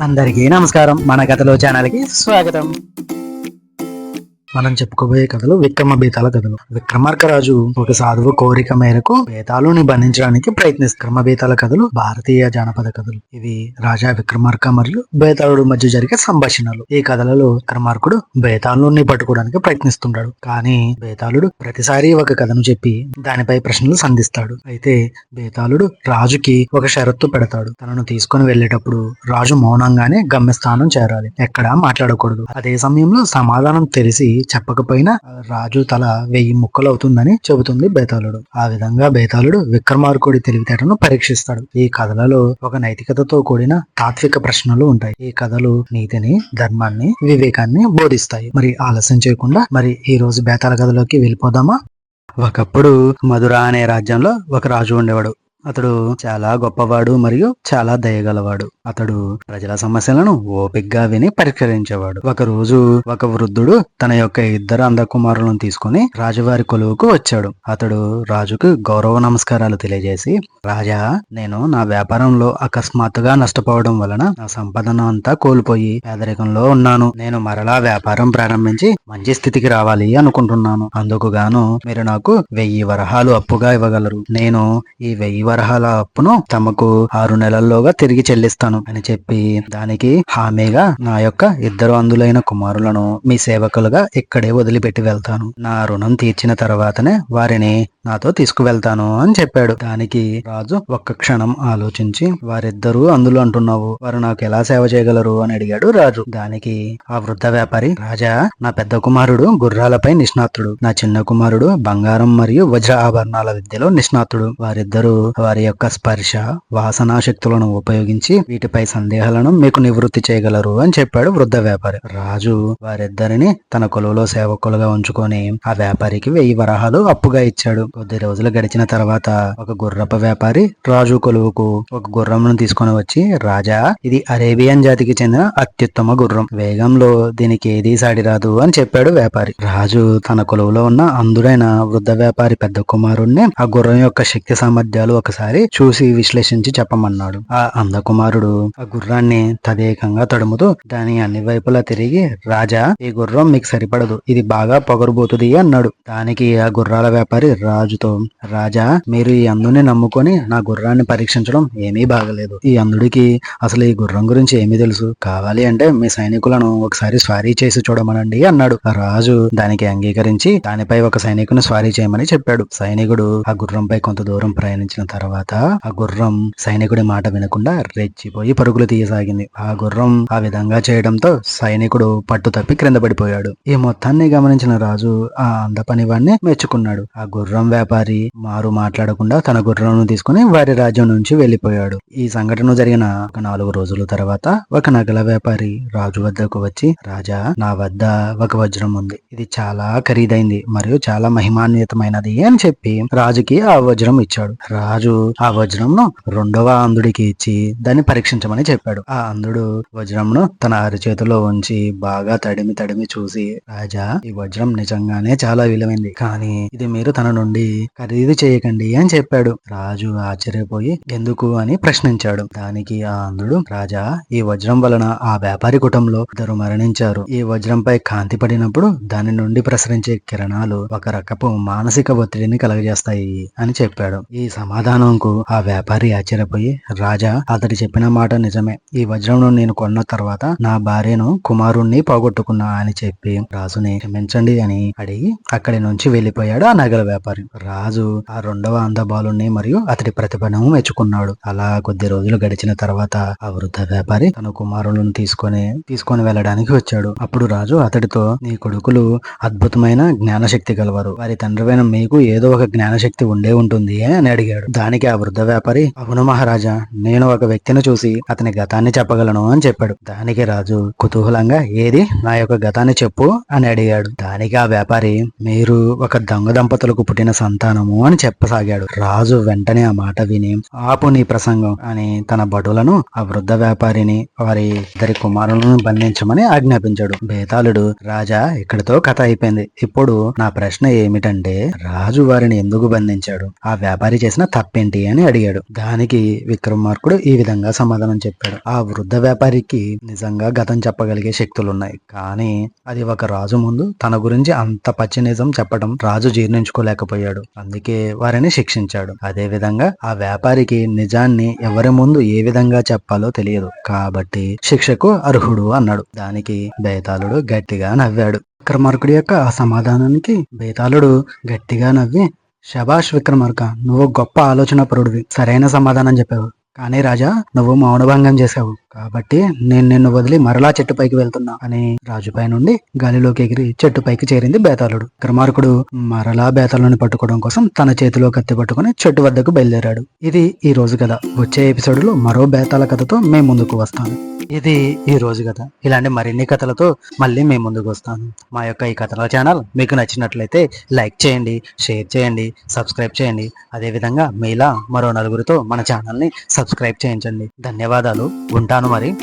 అందరికీ నమస్కారం. మన కథలో ఛానల్కి స్వాగతం. మనం చెప్పుకోబోయే కథలు విక్రమ బేతాల కథలు. విక్రమార్కరాజు ఒక సాధువు కోరిక మేరకు బేతాళుని బంధించడానికి ప్రయత్నిస్తారు. విక్రమ బేతాల కథలు భారతీయ జానపద కథలు. ఇవి రాజా విక్రమార్క మరియు బేతాళుడు మధ్య జరిగే సంభాషణలు. ఈ కథలలో విక్రమార్కుడు బేతాళుని పట్టుకోవడానికి ప్రయత్నిస్తుంటాడు. కానీ బేతాళుడు ప్రతిసారి ఒక కథను చెప్పి దానిపై ప్రశ్నలు సంధిస్తాడు. అయితే బేతాళుడు రాజుకి ఒక షరత్తు పెడతాడు. తనను తీసుకొని వెళ్ళేటప్పుడు రాజు మౌనంగానే గమ్యస్థానం చేరాలి. ఎక్కడా మాట్లాడకూడదు. అదే సమయంలో సమాధానం తెలిసి చెప్పకపోయినా రాజు తల వెయ్యి ముక్కలు అవుతుందని చెబుతుంది బేతాళుడు. ఆ విధంగా బేతాళుడు విక్రమార్కుడి తెలివితేటను పరీక్షిస్తాడు. ఈ కథలలో ఒక నైతికతతో కూడిన తాత్విక ప్రశ్నలు ఉంటాయి. ఈ కథలు నీతిని ధర్మాన్ని వివేకాన్ని బోధిస్తాయి. మరి ఆలస్యం చేయకుండా మరి ఈ రోజు బేతాళ కథలోకి వెళ్ళిపోదామా? ఒకప్పుడు మధుర అనే రాజ్యంలో ఒక రాజు ఉండేవాడు. అతడు చాలా గొప్పవాడు మరియు చాలా దయగలవాడు. అతడు ప్రజల సమస్యలను ఓపిగ్గా విని పరిష్కరించేవాడు. ఒక రోజు ఒక వృద్ధుడు తన యొక్క ఇద్దరు అందకుమారులను తీసుకుని రాజువారి కొలువుకు వచ్చాడు. అతడు రాజుకు గౌరవ నమస్కారాలు తెలియజేసి రాజా నేను నా వ్యాపారంలో అకస్మాత్తుగా నష్టపోవడం వలన నా సంపదను అంతా కోల్పోయి పేదరికంలో ఉన్నాను. నేను మరలా వ్యాపారం ప్రారంభించి మంచి స్థితికి రావాలి అనుకుంటున్నాను. అందుకు గాను మీరు నాకు వెయ్యి వరహాలు అప్పుగా ఇవ్వగలరు. నేను ఈ వెయ్యి వరహాల అప్పును తమకు ఆరు నెలల్లోగా తిరిగి చెల్లిస్తాను అని చెప్పి దానికి హామీగా నా యొక్క ఇద్దరు అందులైన కుమారులను మీ సేవకులుగా ఇక్కడే వదిలిపెట్టి వెళ్తాను. నా రుణం తీర్చిన తర్వాతనే వారిని నాతో తీసుకువెళ్తాను అని చెప్పాడు. దానికి రాజు ఒక్క క్షణం ఆలోచించి వారిద్దరూ అందులో అంటున్నావు. వారు నాకు ఎలా సేవ చేయగలరు? అని అడిగాడు రాజు. దానికి ఆ వృద్ధ వ్యాపారి రాజా నా పెద్ద కుమారుడు గుర్రాలపై నిష్ణాతుడు. నా చిన్న కుమారుడు బంగారం మరియు వజ్ర ఆభరణాల విద్యలో నిష్ణాతుడు. వారిద్దరూ వారి యొక్క స్పర్శ వాసనా శక్తులను ఉపయోగించి వీటిపై సందేహాలను మీకు నివృత్తి చేయగలరు అని చెప్పాడు వృద్ధ వ్యాపారి. రాజు వారిద్దరిని తన కొలువులో సేవకులుగా ఉంచుకొని ఆ వ్యాపారికి వెయ్యి వరహాలు అప్పుగా ఇచ్చాడు. కొద్ది రోజులు గడిచిన తర్వాత ఒక గుర్రపు వ్యాపారి రాజు కొలువుకు ఒక గుర్రంను తీసుకొని వచ్చి రాజా ఇది అరేబియన్ జాతికి చెందిన అత్యుత్తమ గుర్రం. వేగంలో దీనికి ఏదీ సాడి రాదు అని చెప్పాడు వ్యాపారి. రాజు తన కొలువులో ఉన్న అందుడైన వృద్ధ వ్యాపారి పెద్ద కుమారుణ్ణి ఆ గుర్రం యొక్క శక్తి సామర్థ్యాలు ఒకసారి చూసి విశ్లేషించి చెప్పమన్నాడు. ఆ అంద కుమారుడు ఆ గుర్రాన్ని తదేకంగా తడుముతూ దాని అన్ని వైపులా తిరిగి రాజా ఈ గుర్రం మీకు సరిపడదు. ఇది బాగా పొగరుబోతుంది అన్నాడు. దానికి ఆ గుర్రాల వ్యాపారి రాజుతో రాజా మీరు ఈ అందుని నమ్ముకొని నా గుర్రాన్ని పరీక్షించడం ఏమీ బాగలేదు. ఈ అందుడికి అసలు ఈ గుర్రం గురించి ఏమీ తెలుసు. కావాలి అంటే మీ సైనికులను ఒకసారి స్వారీ చేసి చూడమనండి అన్నాడు. ఆ రాజు దానికి అంగీకరించి దానిపై ఒక సైనికుని స్వారీ చేయమని చెప్పాడు. సైనికుడు ఆ గుర్రంపై కొంత దూరం ప్రయాణించిన తర్వాత ఆ గుర్రం సైనికుడి మాట వినకుండా రెచ్చిపోయి పరుగులు తీయసాగింది. ఆ గుర్రం ఆ విధంగా చేయడంతో సైనికుడు పట్టు తప్పి క్రింద పడిపోయాడు. ఈ మొత్తాన్ని గమనించిన రాజు ఆ అందపనివాణ్ణి మెచ్చుకున్నాడు. ఆ గుర్రం వ్యాపారి మారు మాట్లాడకుండా తన గుర్రం తీసుకుని వారి రాజ్యం నుంచి వెళ్ళిపోయాడు ఈ సంఘటన జరిగిన ఒక నాలుగు రోజుల తర్వాత ఒక నగల వ్యాపారి రాజు వద్దకు వచ్చి రాజా నా వద్ద ఒక వజ్రం ఉంది. ఇది చాలా ఖరీదైంది మరియు చాలా మహిమాన్వితమైనది అని చెప్పి రాజుకి ఆ వజ్రం ఇచ్చాడు. రాజు ఆ వజ్రంను రెండవ అంధుడికి ఇచ్చి దాన్ని పరీక్షించమని చెప్పాడు. ఆ అంధుడు వజ్రంను తన అరిచేతిలో ఉంచి బాగా తడిమి తడిమి చూసి రాజా ఈ వజ్రం నిజంగానే చాలా విలువైంది. కానీ ఇది మీరు తన నుండి ఖరీదు చేయకండి అని చెప్పాడు. రాజు ఆశ్చర్యపోయి ఎందుకు అని ప్రశ్నించాడు. దానికి ఆ అంధుడు రాజా ఈ వజ్రం వలన ఆ వ్యాపారి కుటుంబంలో ఇద్దరు మరణించారు. ఈ వజ్రంపై కాంతి పడినప్పుడు దాని నుండి ప్రసరించే కిరణాలు ఒక రకపు మానసిక ఒత్తిడిని కలగజేస్తాయి అని చెప్పాడు. ఈ సమాధానంకు ఆ వ్యాపారి ఆశ్చర్యపోయి రాజా అతడు చెప్పిన మాట నిజమే. ఈ వజ్రం నేను కొన్న తర్వాత నా భార్యను కుమారుణ్ణి పోగొట్టుకున్నా అని చెప్పి రాజుని క్షమించండి అని అడిగి అక్కడి నుంచి వెళ్ళిపోయాడు ఆ నగల వ్యాపారి. రాజు ఆ రెండవ అందబాలుని మరియు అతడి ప్రతిభను మెచ్చుకున్నాడు. అలా కొద్ది రోజులు గడిచిన తర్వాత ఆ వృద్ధ వ్యాపారి తన కుమారులను తీసుకొని తీసుకొని వెళ్ళడానికి వచ్చాడు. అప్పుడు రాజు అతడితో నీ కొడుకులు అద్భుతమైన జ్ఞానశక్తి గలవారు. వారి తండ్రివైన మీకు ఏదో ఒక జ్ఞానశక్తి ఉండే ఉంటుంది అని అడిగాడు. దానికి ఆ వృద్ధ వ్యాపారి అవును మహారాజా నేను ఒక వ్యక్తిని చూసి అతని గతాన్ని చెప్పగలను అని చెప్పాడు. దానికి రాజు కుతూహలంగా ఏది? నా యొక్క గతాన్ని చెప్పు అని అడిగాడు. దానికి ఆ వ్యాపారి మీరు ఒక దొంగ దంపతులకు పుట్టిన సంతానము అని చెప్పసాగాడు. రాజు వెంటనే ఆ మాట విని ఆపు నీ ప్రసంగం అని తన భటులను ఆ వృద్ధ వ్యాపారిని వారి ఇద్దరి కుమారులను బంధించమని ఆజ్ఞాపించాడు. బేతాళుడు రాజా ఇక్కడితో కథ అయిపోయింది. ఇప్పుడు నా ప్రశ్న ఏమిటంటే రాజు వారిని ఎందుకు బంధించాడు? ఆ వ్యాపారి చేసిన తప్పేంటి? అని అడిగాడు. దానికి విక్రమార్కుడు ఈ విధంగా సమాధానం చెప్పాడు. ఆ వృద్ధ వ్యాపారికి నిజంగా గతం చెప్పగలిగే శక్తులు ఉన్నాయి కానీ అది ఒక రాజు ముందు తన గురించి అంత పచ్చి నిజం చెప్పడం రాజు జీర్ణించుకోలేకపోయాడు. అందుకే వారిని శిక్షించాడు. అదే విధంగా ఆ వ్యాపారికి నిజాన్ని ఎవరి ముందు ఏ విధంగా చెప్పాలో తెలియదు. కాబట్టి శిక్షకు అర్హుడు అన్నాడు. దానికి బేతాళుడు గట్టిగా నవ్వాడు. విక్రమార్కుడి యొక్క ఆ సమాధానానికి బేతాళుడు గట్టిగా నవ్వి శబాష్ విక్రమార్క నువ్వు గొప్ప ఆలోచన పరుడివి సరైన సమాధానం చెప్పావు. కానీ రాజా నువ్వు మౌనభంగం చేశావు. కాబట్టి నేను నిన్ను వదిలి మరలా చెట్టు పైకి వెళ్తున్నా అని రాజుపై నుండి గాలిలోకి ఎగిరి చెట్టు పైకి చేరింది బేతాళుడు. క్రమార్కుడు మరలా బేతాళుని పట్టుకోవడం కోసం తన చేతిలో కత్తి పట్టుకుని చెట్టు వద్దకు బయలుదేరాడు. ఇది ఈ రోజు కథ వచ్చే ఎపిసోడ్లో మరో బేతాళ కథతో మేము ముందుకు వస్తాను. ఇది ఈ రోజు కథ ఇలాంటి మరిన్ని కథలతో మళ్ళీ మేము ముందుకు వస్తాను. మా యొక్క ఈ కథల ఛానల్ మీకు నచ్చినట్లయితే లైక్ చేయండి షేర్ చేయండి సబ్స్క్రైబ్ చేయండి. అదేవిధంగా మీలా మరో నలుగురితో మన ఛానల్ని సబ్స్క్రైబ్ చేయించండి. ధన్యవాదాలు. ఉంటాను. మరి.